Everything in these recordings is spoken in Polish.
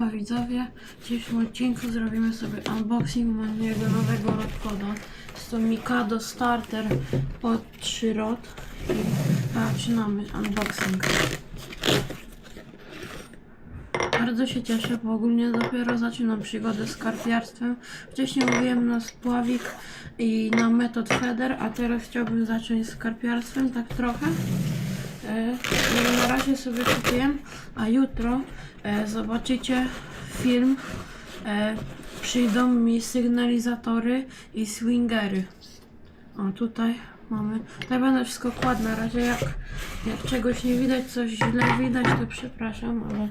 A widzowie, w dzisiejszym odcinku zrobimy sobie unboxing mojego nowego rodpoda. Jest to Mikado Starter pod 3 rod i zaczynamy unboxing. Bardzo się cieszę, bo ogólnie dopiero zaczynam przygodę z karpiarstwem. Wcześniej mówiłem na spławik i na metod feder, a teraz chciałbym zacząć z karpiarstwem, tak trochę. E, na razie sobie kupiłem, a jutro e, zobaczycie film. E, przyjdą mi sygnalizatory i swingery. O, tutaj mamy. Tutaj będę wszystko kładł na razie. Jak, jak czegoś nie widać, coś źle widać, to przepraszam, ale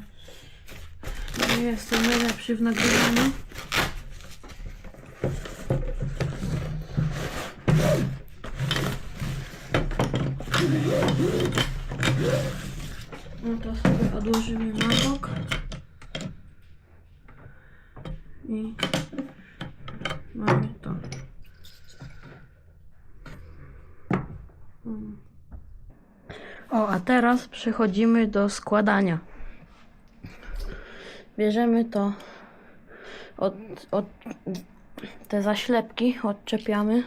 nie jestem najlepszy w nagrywaniu. No to sobie odłożymy na bok. I mamy to. O, a teraz przechodzimy do składania. Bierzemy to od, od te zaślepki, odczepiamy.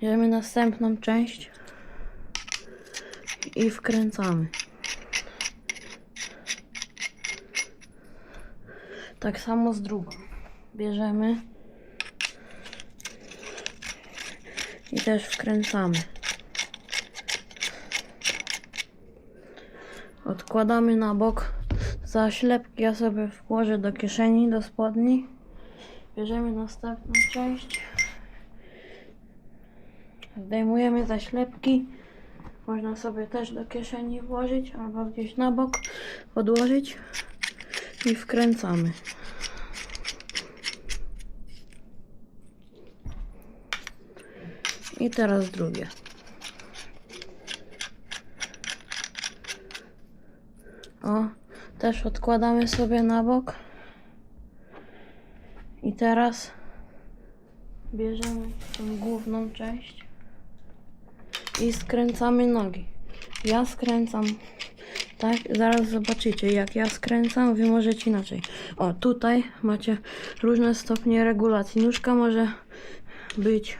Bierzemy następną część i wkręcamy. Tak samo z drugą. Bierzemy i też wkręcamy. Odkładamy na bok zaślepki. Ja sobie włożę do kieszeni, do spodni. Bierzemy następną część. Zdejmujemy zaślepki. Można sobie też do kieszeni włożyć albo gdzieś na bok odłożyć i wkręcamy. I teraz drugie. O, też odkładamy sobie na bok. I teraz bierzemy tą główną część i skręcamy nogi. Ja skręcam tak, zaraz zobaczycie jak ja skręcam, wy możecie inaczej. O, tutaj macie różne stopnie regulacji. Nóżka może być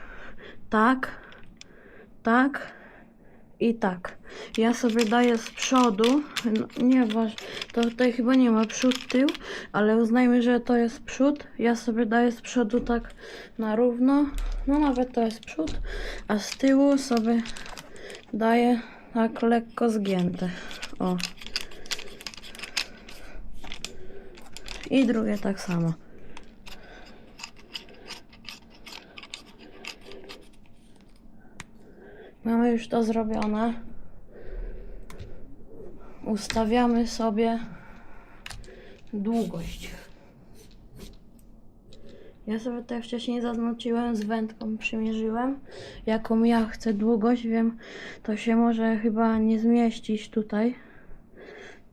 tak, tak i tak. Ja sobie daję z przodu, no, nie waż, to tutaj chyba nie ma przód, tył, ale uznajmy, że to jest przód. Ja sobie daję z przodu tak na równo, no nawet to jest przód, a z tyłu sobie daję tak lekko zgięte. O. I drugie tak samo. Mamy już to zrobione. Ustawiamy sobie długość. Ja sobie tak wcześniej zaznaczyłem, z wędką przymierzyłem, jaką ja chcę długość. Wiem, to się może chyba nie zmieścić tutaj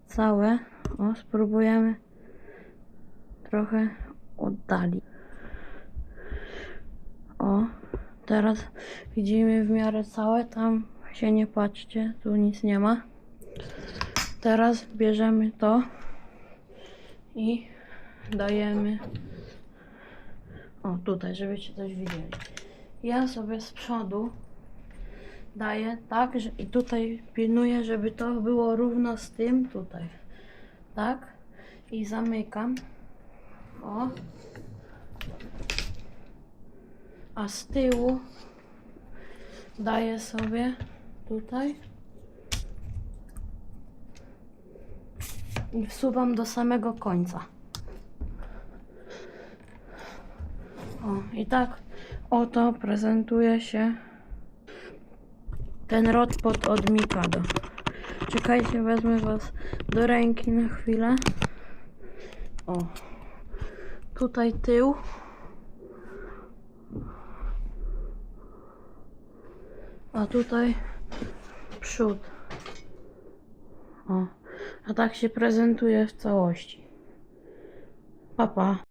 całe. O, spróbujemy trochę oddalić. O, teraz widzimy w miarę całe, tam się nie patrzcie, tu nic nie ma. Teraz bierzemy to i dajemy o tutaj, żebyście coś widzieli. Ja sobie z przodu daję tak, że i tutaj pilnuję, żeby to było równo z tym tutaj. Tak? I zamykam. O. A z tyłu daję sobie tutaj i wsuwam do samego końca. O, i tak oto prezentuje się ten rodpot od Mikado. Czekajcie, wezmę was do ręki na chwilę. O, tutaj tył. A tutaj przód. O, a tak się prezentuje w całości. Pa, pa.